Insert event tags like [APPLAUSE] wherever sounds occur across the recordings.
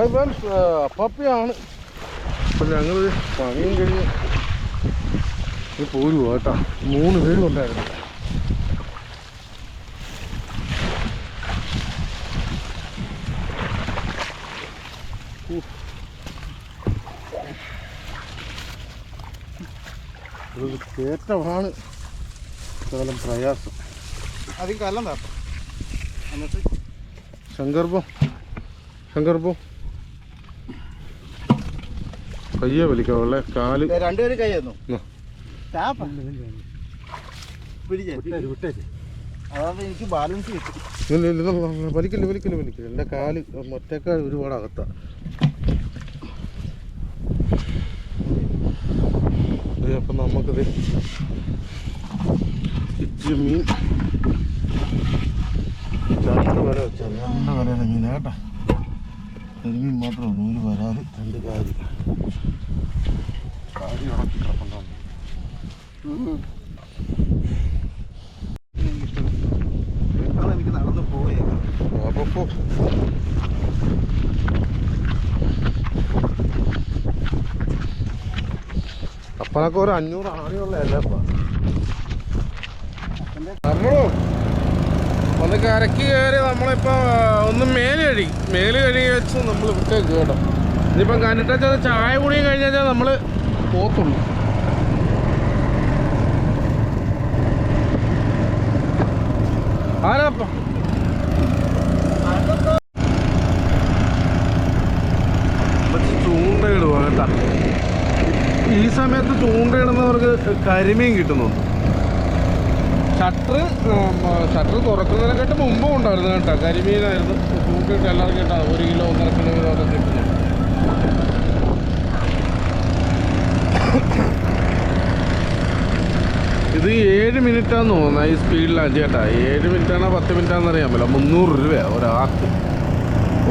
Hi അപ്പാപ്പിയാണ് അപ്പം ഞങ്ങൾ പണിയും കഴിഞ്ഞ് ഇത് പോരുക കേട്ടോ. മൂന്ന് പേരും ഉണ്ടായിരുന്നു ഒരു കയറ്റമാണ് ശകലം പ്രയാസം. അധികം കല്ലം ശങ്കർബോ ശങ്കർബോ. പയ്യെ വലിക്കാവുള്ള കാൽ. രണ്ടുപേരും കൈ തന്നു. ന്നാ. ടാപ്പ. പിടിച്ചേ അതാകുമ്പോ എനിക്ക് ബാലൻസ് കിട്ടും. ഇല്ല, ഇല്ല, ഇല്ല, ഇല്ല, വലിക്കില്ല വലിക്കില്ല വലിക്കില്ല. എന്റെ കാൽ മറ്റേക്കാൾ ഒരുപാട് അകത്താ. നമുക്കത് അപ്പം നമുക്കിത് ഇച്ചിരി മീൻ. രണ്ട് വര വെച്ചാൽ രണ്ട് വരെ മീൻ കേട്ടാ. കരിമീൻ മാത്രമേ ഉള്ളൂ ഒരു വരാൽ രണ്ട് കാരി കാരി ഉണക്കി കിടപ്പുണ്ടാവും എനിക്ക് നടന്നു പോയേക്കാം. അപ്പോൾ പോ. അപ്പനൊക്കെ ഒരു അഞ്ഞൂറ് ആണിയുള്ളതല്ലേ അല്ലേ നമ്മളോ ഒന്ന് കരക്ക് കയറി നമ്മളിപ്പോൾ ഒന്ന് മേൽ കഴി മേൽ കഴുകി വെച്ച് നമ്മൾ വിട്ടേക്ക് കേട്ടോ ഇനിയിപ്പം കണ്ടിട്ടാ ചായ കുടിയും കഴിഞ്ഞാൽ നമ്മൾ പോത്തുള്ളൂ. ആരാപ്പ കേട്ടാ ഈ സമയത്ത് ചൂണ്ടയിടുന്നവർക്ക് കരിമീൻ കിട്ടുന്നുണ്ട്. ഷട്ടർ ഷട്ടർ തുറക്കുന്നതിനെക്കാട്ട് മുമ്പും ഉണ്ടായിരുന്നു കേട്ടോ. കരിമീനായിരുന്നു. ചൂണ്ടയിട്ട് എല്ലാവർക്കും കേട്ടോ ഒരു കിലോ ഒന്നര കിലോ വീതമൊക്കെ കിട്ടുന്നു ഇത് ഏഴ് മിനിറ്റാന്ന് തോന്നുന്നത് ഈ സ്പീഡിലാണ് ചേട്ടാ ഏഴ് മിനിറ്റാണോ പത്ത് മിനിറ്റാന്ന് അറിയാൻ പറ്റില്ല. മുന്നൂറ് രൂപ ഒരാൾക്ക്.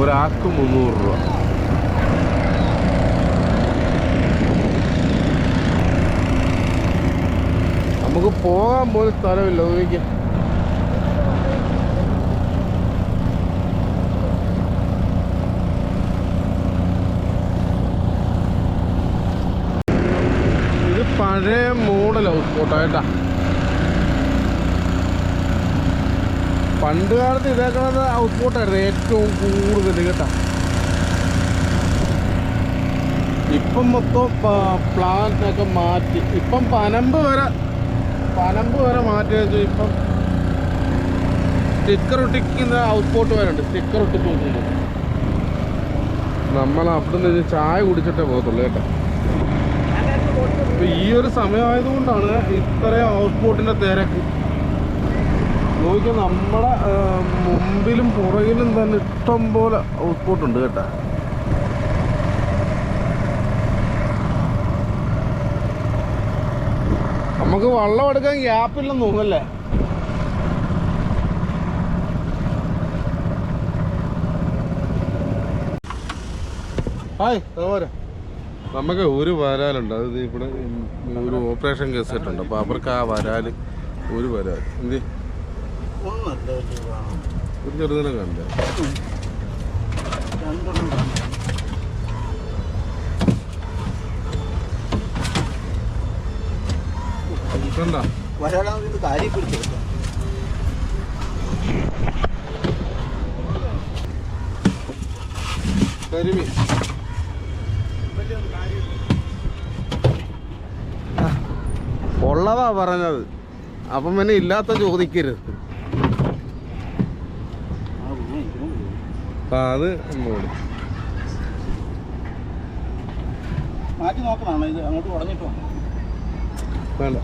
ഒരാൾക്ക് മുന്നൂറ് രൂപ. നമുക്ക് പോകാൻ പോലും സ്ഥലമില്ല. നോക്കിക്കാം ഇത് പഴയ മോഡൽ ഹൗസ് ബോട്ടായിട്ടാ പണ്ട് കാലത്ത് ഇതേക്കണത് ഹൗസ് ബോട്ടായിരുന്നു ഏറ്റവും കൂടുതൽ കേട്ടാ. ഇപ്പം മൊത്തം പ്ലാന്റിനൊക്കെ മാറ്റി. ഇപ്പം പനമ്പ് വരെ പനമ്പ് വരെ മാറ്റി ഇപ്പം സ്റ്റിക്കർ ഒട്ടിക്കുന്ന ഹൗസ് ബോട്ട് വരെ സ്റ്റിക്കർ ഒട്ടിച്ച് നോക്കുമ്പോൾ നമ്മൾ നിന്ന് ചായ കുടിച്ചിട്ടേ പോകത്തുള്ളൂ കേട്ടോ. ഈ ഒരു സമയമായതുകൊണ്ടാണ് ഇത്രയും ഹൗസ് ബോട്ടിന്റെ തിരക്ക്. നോക്കിയാൽ നമ്മുടെ മുമ്പിലും പുറകിലും തന്നെ ഇഷ്ടം പോലെ ഹൗസ് ബോട്ട് ഉണ്ട് കേട്ടാ. നമുക്ക് വള്ളം എടുക്കാൻ ഗ്യാപ്പില്ലെന്ന് തോന്നല്ലേ ഹായ് അതുപോലെ. നമുക്ക് ഒരു വരാലുണ്ട്. അത് ഇവിടെ ഒരു ഓപ്പറേഷൻ കേസ് ഇട്ടുണ്ട് അപ്പോൾ അവർക്ക് ആ വരാൽ ഒരു വരാൽ എന്ത്? ഒരു ചെറുതിനെ കണ്ടേ. പിടിച്ചെടുക്കാം കരിമീൻ. ഉള്ളതാ പറഞ്ഞത്. അപ്പം പിന്നെ ഇല്ലാത്ത ചോദിക്കരുത്. അത് ഒന്നുകൂടി മാറ്റി നോക്കണോ ഇത് അങ്ങോട്ട് ഉടഞ്ഞിട്ടോ വേണ്ട.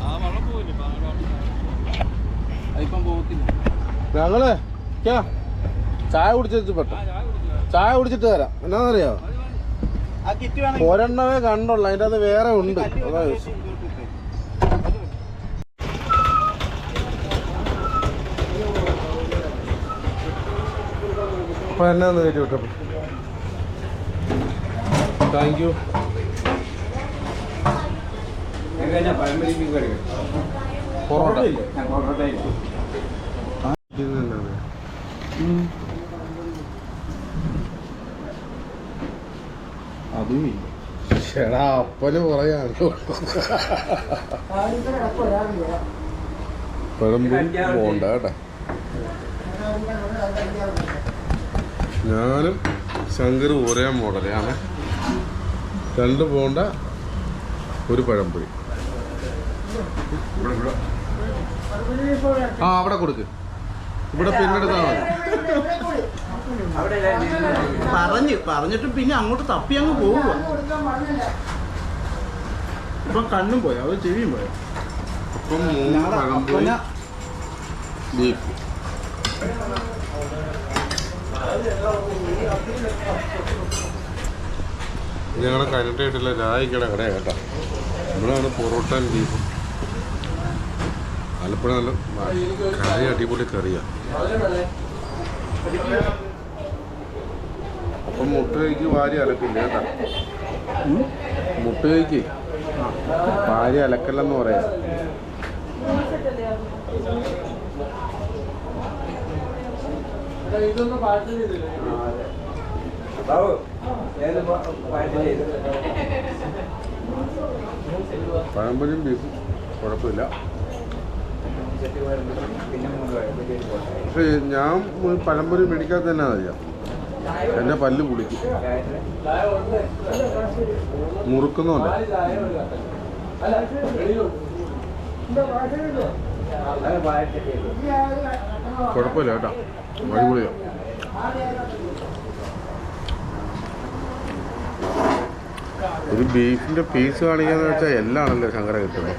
അതിപ്പം പോകത്തില്ല. ഞങ്ങൾ? ചായ കുടിച്ചു പെട്ട. ചായ കുടിച്ചിട്ട് തരാം എന്നാന്നറിയോ? ആ കിറ്റ് വേണമെങ്കിൽ ഒരെണ്ണമേ കണ്ടുള്ളൂ. അതിന്റെ അത് വേറെ ഉണ്ട്. അതാ ചോദിച്ചത്. അപ്പൊ എന്നാന്ന് കയറ്റി വിട്ടപ്പോൾ താങ്ക് യു പൊറോട്ട ഇത് തന്നെയാണ്. അതും ഇല്ല ചേടാ അപ്പന് പറയാണ് പോണ്ട കേട്ടാ ഞാനും ശങ്കർ ഒരേ മോഡലാണ് രണ്ട് പോണ്ട ഒരു പഴംപൊരി. ആ അവിടെ കൊടുക്ക്. ഇവിടെ പിന്നെടുത്താൽ മതി. പറഞ്ഞ് പറഞ്ഞിട്ട് പിന്നെ അങ്ങോട്ട് തപ്പി അങ്ങ് പോവുക. ഇപ്പൊ കണ്ണും പോയി? അത് ചെവിയും പോയി? അപ്പം മൂന്ന് പഴംപൊരി ബീഫ്. ഞങ്ങളുടെ കരണ്ടായിട്ടുള്ള രായിക്കട കടയാണ് കേട്ടോ. നമ്മളാണ് പൊറോട്ടയും ബീഫും ആലപ്പുഴ നല്ല കറി അടിപൊളി കറിയാ. അപ്പം മുട്ട കഴിക്ക് വാരി അലക്കില്ല കേട്ടാ? കഴിക്ക് വാരി അലക്കല്ലെന്ന് പറയാം. പഴംപൊരിയും ബീഫും. കുഴപ്പമില്ല. പക്ഷേ ഞാൻ പഴംപൊരി മേടിക്കാത്ത തന്നെ അറിയാം. എന്റെ പല്ല് പുളിക്കും. മുറുക്കുന്നുണ്ട്. കുഴപ്പമില്ല കേട്ടോ. അടിപൊളിയോ. ഒരു ബീഫിന്റെ പീസ് കാണിക്കാന്ന് വെച്ചാൽ എല്ലാം ആണല്ലോ ശങ്കര കിട്ടുന്നത്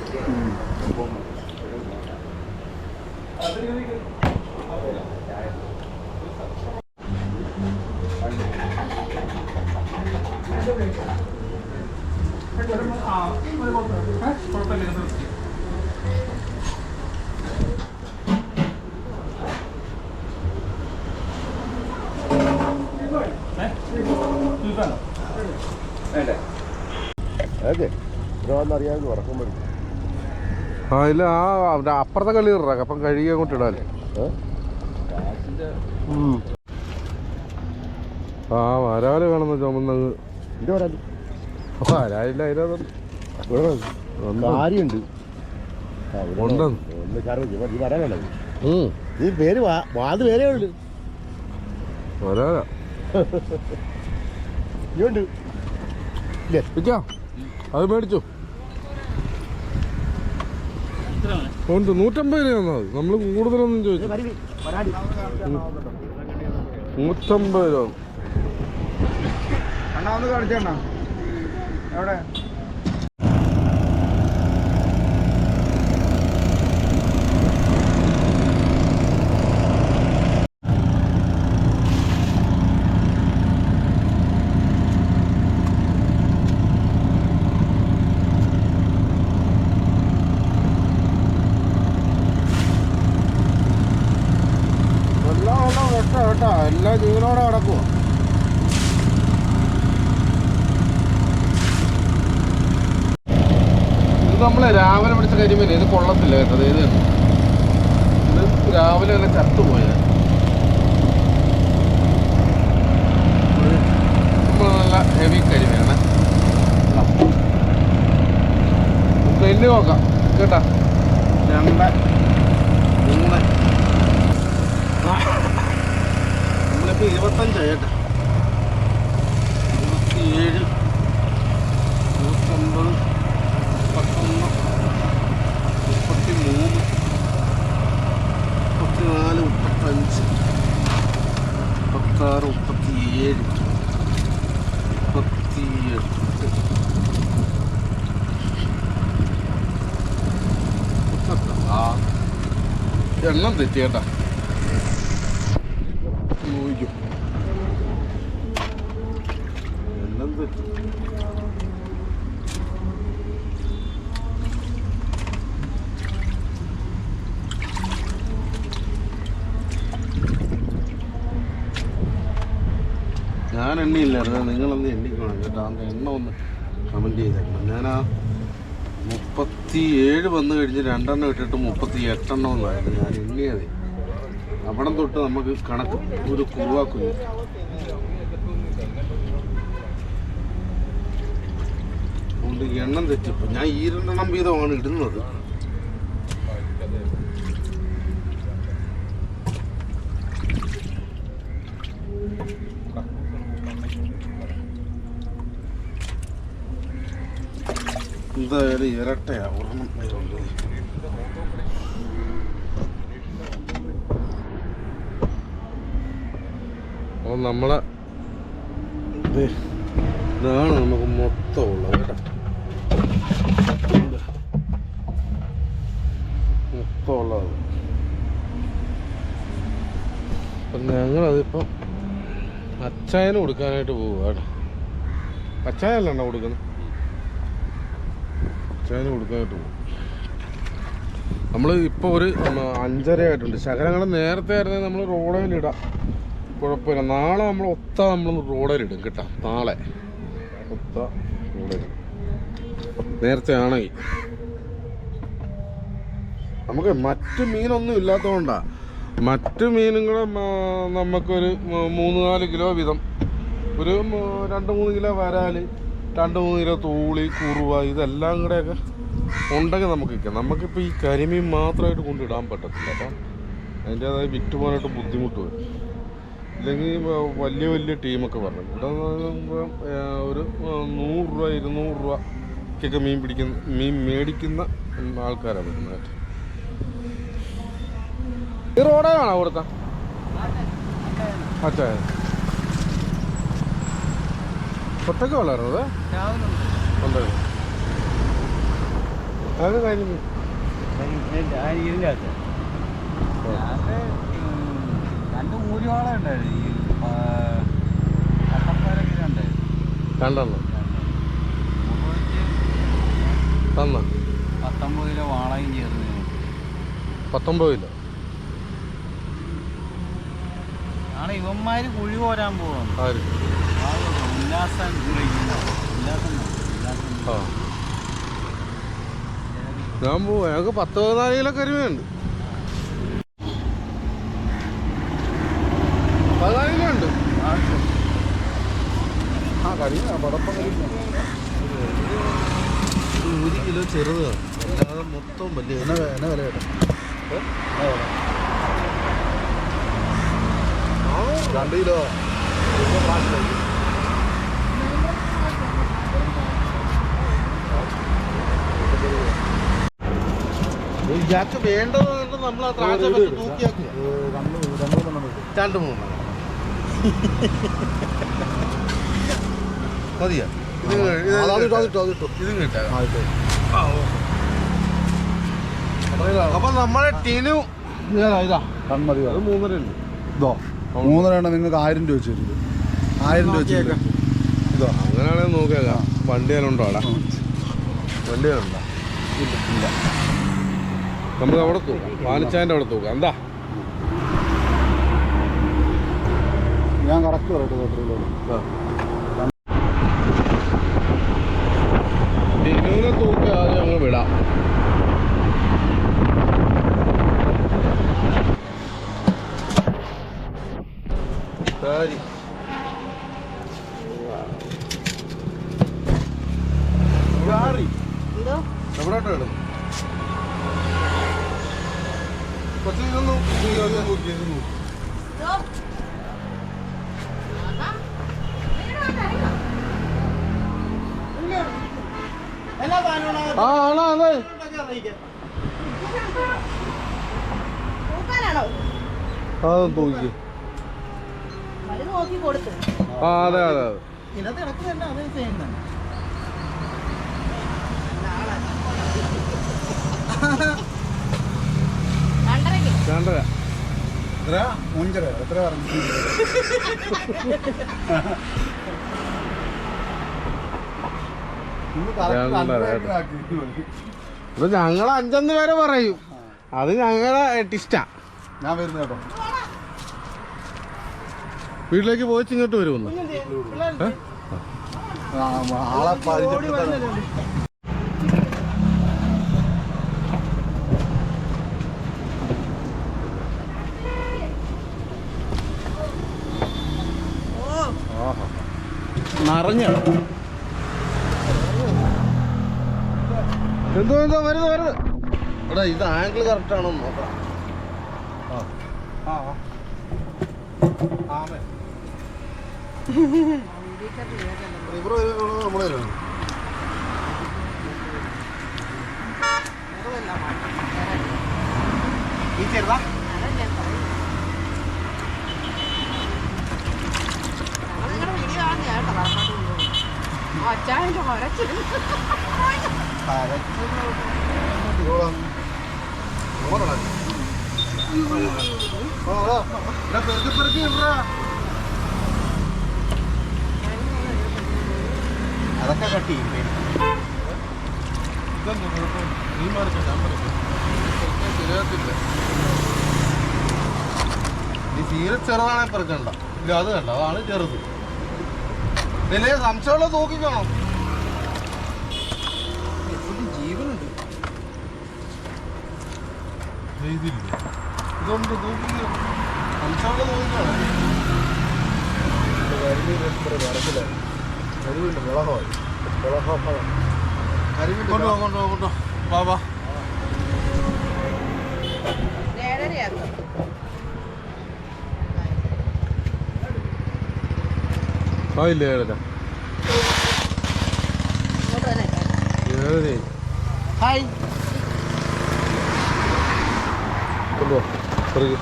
അതെ ആ ഇല്ല ആ അപ്പുറത്തെ കളി ഇറക്കാം അപ്പം കഴുകി അങ്ങോട്ട് ഇടാല്ലേ? ആ വരാൽ കാണുന്ന ചുമന്നത്. വരാലില്ല കാര്യമുണ്ട്. ഉണ്ടെന്ന്. പേര് വാ- വാത് പേരേ ഉള്ളു. വരാല ഇതുണ്ട് ഇല്ലേ? വിൽക്കാം അത് മേടിച്ചു. ഉണ്ട് നൂറ്റമ്പത് രൂപ നമ്മൾ കൂടുതലൊന്നും ചോദിച്ചു നൂറ്റമ്പത് രൂപ. കാണിച്ചേണ്ട എവിടെ എല്ലാം എല്ലാം കേട്ടോ കേട്ടോ എല്ലാം കിടക്കുവാ ഇത് നമ്മൾ രാവിലെ പിടിച്ച കരിമീൻ ഇത് കൊള്ളത്തില്ല കേട്ടത് ഇത് ഇത് രാവിലെ തന്നെ ചത്തുപോയ നല്ല ഹെവി കരിമീനാണ്. വലിയ നോക്കാം. കേട്ടാ. രണ്ട് മൂന്ന് നമ്മളിപ്പോ ഇരുപത്തഞ്ചായി കേട്ടോ ഇരുപത്തിയേഴ് ഇരുപത്തൊമ്പത് മുപ്പത്തൊന്ന് മുപ്പത്തി മൂന്ന് മുപ്പത്തിനാല് മുപ്പത്തഞ്ച് മുപ്പത്താറ് മുപ്പത്തിയേഴ് മുപ്പത്തിയെട്ട്. ആ എണ്ണം തെറ്റി കേട്ടാ നോക്കും എണ്ണം തെറ്റി ഞാൻ എണ്ണയില്ലായിരുന്നു. നിങ്ങളൊന്ന് എണ്ണിക്കണം കേട്ടോ. അന്ന് എണ്ണ ഒന്ന് കമന്റ് ചെയ്തേക്കണം. ഞാൻ ആ മുപ്പത്തി ഏഴ് വന്നു കഴിഞ്ഞ് രണ്ടെണ്ണം ഇട്ടിട്ട് മുപ്പത്തി എട്ടെണ്ണം ഒന്നായിരുന്നു ഞാൻ എണ്ണിയത്. അവിടെ തൊട്ട് നമുക്ക് കണക്ക് ഒരു കുറുവാക്കുന്നു അതുകൊണ്ട് എണ്ണം തെറ്റിപ്പോ ഞാൻ ഈ വീതമാണ് ഇടുന്നത്. എന്തായാലും ഇരട്ടയാ ഒരെണ്ണം ഇതിലുണ്ട്. അപ്പോൾ നമ്മളെ ഇത് ഇതാണ് നമുക്ക് മൊത്തം ഉള്ളത് കേട്ടോ. മൊത്തം ഉള്ളത്. അപ്പം ഞങ്ങളതിപ്പം അച്ചായന് കൊടുക്കാനായിട്ട് പോവുക കേട്ടോ. അച്ചായനല്ല കൊടുക്കുന്നത് അച്ചായന് കൊടുക്കാനായിട്ട് പോകും നമ്മൾ ഇപ്പോൾ ഒരു അഞ്ചര ആയിട്ടുണ്ട്. ശകലങ്ങൾ നേരത്തെ ആയിരുന്നെങ്കിൽ നമ്മൾ റോഡേലിടാം കുഴപ്പമില്ല. നാളെ നമ്മൾ ഒത്ത നമ്മൾ റോഡേലിടും കേട്ടോ. നാളെ. ഒത്ത റോഡേലിടും നേരത്തെ ആണെങ്കിൽ. നമുക്ക് മറ്റു മീനൊന്നും ഇല്ലാത്തതുകൊണ്ടാ മറ്റു കൂടെ നമുക്കൊരു മൂന്ന് നാല് കിലോ വീതം. ഒരു രണ്ട് മൂന്ന് കിലോ വരാൽ രണ്ട് മൂന്ന് കിലോ തൂളി കുറുവ ഇതെല്ലാം കൂടെയൊക്കെ ഉണ്ടെങ്കിൽ നമുക്ക് വിൽക്കാം. നമുക്കിപ്പോൾ ഈ കരിമീൻ മാത്രമായിട്ട് കൊണ്ടിടാൻ പറ്റത്തില്ല അപ്പം അതിന്റേതായ വിറ്റ് പോകാനായിട്ട് ബുദ്ധിമുട്ട് വരും. ഇല്ലെങ്കിൽ വലിയ വലിയ ടീമൊക്കെ പറഞ്ഞു ഇവിടെ ഒരു നൂറ് രൂപ ഇരുന്നൂറ് രൂപയ്ക്കൊക്കെ മീൻ പിടിക്കുന്ന മീൻ മേടിക്കുന്ന ആൾക്കാരാണ് വരുന്നത് ഈ റോഡാണോ അവിടുത്തെ? അച്ഛാ ഒറ്റയ്ക്ക് വളരുന്നത്? ഉണ്ടായിരുന്നു അത് കഴിഞ്ഞു. രണ്ട് ഉണ്ടായിരുന്നു രണ്ടെണ്ണം. തന്ന. പത്തൊമ്പത് കിലോ. വാളയും ചേർന്ന് പത്തൊമ്പത് കിലോ ആണ് ഇവന്മാര് കുഴി പോരാൻ പോവാണ്. ആര്? ഉല്ലാസം ഉല്ലാസം ഉല്ലാസം ആ. ഞാൻ പോവാ. ഞങ്ങൾക്ക് പത്ത് പതിനാല് കിലോ കരിമയുണ്ട് പതിനാല് കിലോ ഉണ്ട് ആ കരി പടപ്പം ഒരു കിലോ ചെറുതാണ് അല്ലാതെ മൊത്തം വലിയ എന്നാ വില കേട്ടോ. രണ്ട് കിലോ. ഇയാൾക്ക് വേണ്ടത് നമ്മൾ ആ ത്രാച്ച വെച്ച് തൂക്കിയാക്കുക രണ്ട് മൂന്ന് മതിയോ? ഇത് കിട്ടാം. അപ്പൊ നമ്മളെ ടിനു ഇതാ ഇതാ. കൺമതി അത് മൂന്നര ഉണ്ട് ഇതോ മൂന്നര എണ്ണം നിങ്ങൾക്ക് ആയിരം രൂപ വെച്ച് തരും ആയിരം രൂപ വെച്ച്. ഇതോ. അങ്ങനെയാണെങ്കിൽ നോക്കിയേക്കാം. വണ്ടിയാലുണ്ടോ അവിടെ? വണ്ടിയാലുണ്ടോ ഇല്ല. നമുക്ക് അവിടെ തൂക്കാം. പാലിച്ചാന്റെ അവിടെ തൂക്കാം. എന്താ? ഞാൻ കറക്റ്റ് പറയട്ടെ എത്ര കിലോ ടിനുവിനെ തൂക്കി ആദ്യം അങ്ങ് വിടാം ശരി എവിടോട്ടോ ഇടും കുറച്ച് ഇതൊന്ന് നോക്കി, അത് നോക്കി, ഇത് നോക്കി. ആ ആണോ അതെ നോക്കാനാണോ അതൊന്ന് തൂക്കി. ആ അതെ അതെ അതെ. രണ്ടര. എത്ര? മൂഞ്ചര. എത്ര പറഞ്ഞു? [LAUGHS] ഇന്ന് കറക്റ്റ് രണ്ടര. ഇത് ഞങ്ങൾ അഞ്ചെന്ന് വരെ പറയും. അത് ഞങ്ങളെ ടിസ്റ്റാ ഞാൻ വരുന്നു കേട്ടോ. വീട്ടിലേക്ക് പോയിച്ച് ഇങ്ങോട്ട് വരുമെന്ന്. ആളെ പരിചയപ്പെടുത്താൻ. നിറഞ്ഞ എന്തോ എന്തോ വരുന്നു വരുന്നു. എടാ ഇത് ആംഗിൾ കറക്റ്റ് ആണോ നോക്കാം ആ. ആ ആമേ ഇവിടെ വരുവാണോ നമ്മൾ വരുവാണോ ഈ ചെറുതാ? വീഡിയോ കേട്ടോ പെറുക്കി പെറുക്കി ഇടറാ അതൊക്കെ കട്ട് ചെയ്യും? നീ മറിച്ചോ, ഞാൻ ശരിയാകത്തില്ല. നീ തീരെ ചെറുതാണെ പെറുക്കണ്ട ഇല്ല അത് കണ്ട അതാണ് ചെറുത് പിന്നെ സംശയമുള്ള തൂക്കിക്കണം ഇതില്ല ഇതുകൊണ്ട് തൂക്കി സംശയമുള്ള തൂക്കിക്കണം കരിമീൻ എത്ര വരത്തിലായി. കരിമീന്റെ വിളഹമായി. വിളഹമായി. കരിമീന്റെ കൊണ്ടുപോ കൊണ്ടുപോ കൊണ്ടുപോ വാ വാ. ഏഴരയാക്കും ആ ഏഴര? ഇങ്ങോട്ട് തന്നെ ഏഴര ഹായ്. കൊണ്ടുപോ പെറുക്കി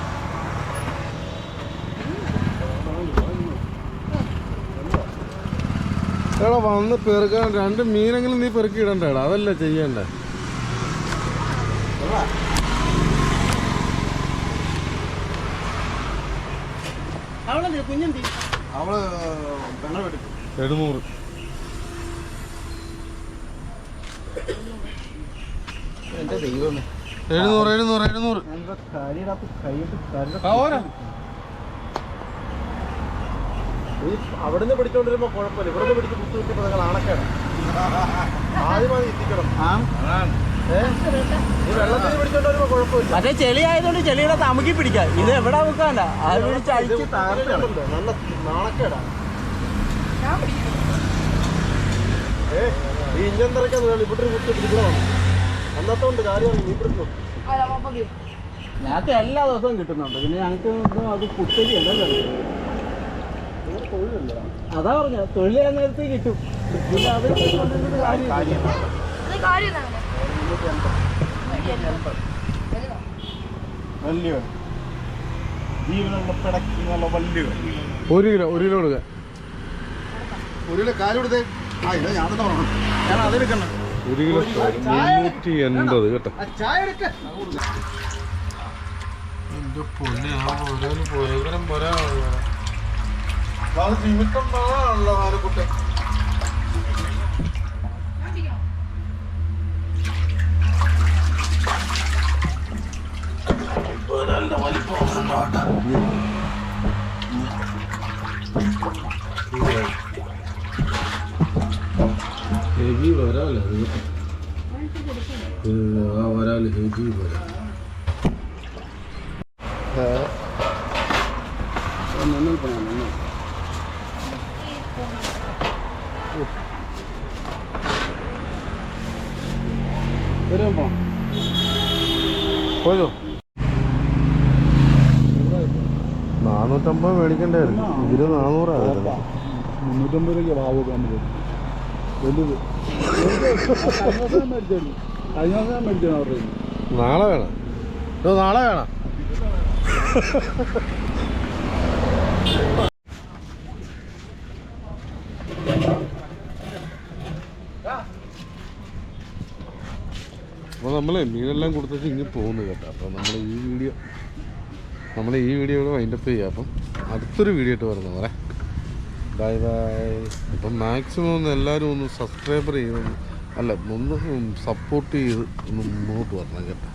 എടാ വന്ന് പെറുക്കാൻ രണ്ട് മീനെങ്കിലും നീ പെറുക്കി ഇടണ്ടേടാ. അതല്ലേ ചെയ്യണ്ടേ? എഴുന്നൂറ്. എന്റെ ദൈവമേ. എഴുന്നൂറ് എഴുന്നൂറ് എഴുന്നൂറ്. അവിടുന്ന് പിടിച്ചോണ്ടിരുമ്പോ കുഴപ്പമില്ല. ഇവിടുന്ന് പിടിച്ച് കുത്തു കിട്ടിയപ്പോ നിങ്ങൾ ആണക്കേട ആദ്യമായി എത്തിക്കണം. മറ്റേ ചെളി ആയതുകൊണ്ട് ചെളിയുടെ തമുക്കി പിടിക്കാം. ഇത് എവിടെ വെക്കാണ്ട അത് പിടിച്ച് അഴിച്ച് കുത്തിയിട്ടുണ്ട്. നല്ല നാണക്കേടാ. ഏ? ഈ ഇഞ്ചൻ തിറക്കാൻ ഇവിടെ കുത്തി പിടിക്കണം. അന്നത്തോണ്ട് കാര്യമാണ് ഞങ്ങൾക്ക് എല്ലാ ദിവസവും കിട്ടുന്നുണ്ട്. പിന്നെ ഞങ്ങൾക്ക് അത് കുത്തരി അല്ലല്ലോ. അതാ പറഞ്ഞ തൊഴിൽ നേരത്തെ കിട്ടും. പിന്നെ അത് വലിയ ജീവനുള്ള വലിയ ഒരു കിലോ ഒരു കിലോ കൊടുക്കുക ഒരു കിലോ കാര്യം കൊടുത്തേ. ആ ഇല്ല ഞാൻ തന്നെ പറഞ്ഞു ഞാൻ അതെടുക്കണം ഒരു കിലോ മുന്നൂറ്റി എൺപത് കേട്ടോ. ചായ എടുക്ക. എന്റെ പൊന്നെ ആ പോരാന് ഭയങ്കരം പോരാ നിമിത്തം ആണല്ലോ ആനക്കുട്ടെ ഹെവി വരാല്ലേ ഏ, ആ വരാൽ വരാ. പോയോ നാനൂറ്റമ്പത് മേടിക്കണ്ടായിരുന്നു. ഇതിന് നാനൂറായിരുന്നു മുന്നൂറ്റമ്പത് രൂപ വാവ് കമ്പനി വലുത്. നാളെ വേണം. നാളെ വേണം. അപ്പോൾ നമ്മൾ മീനെല്ലാം കൊടുത്തിട്ട് ഇങ്ങനെ പോകുന്നു കേട്ടോ. അപ്പോൾ നമ്മൾ ഈ വീഡിയോ നമ്മൾ ഈ വീഡിയോ ഇവിടെ വൈൻഡപ്പ് ചെയ്യാം. അപ്പം അടുത്തൊരു വീഡിയോ ഇട്ട് വരുന്നു പറയാം ബൈ ബൈ അപ്പം മാക്സിമം ഒന്ന് എല്ലാവരും ഒന്ന് സബ്സ്ക്രൈബർ ചെയ്യണം അല്ല ഒന്ന് സപ്പോർട്ട് ചെയ്ത് ഒന്ന് മുന്നോട്ട് വരണം കേട്ടോ.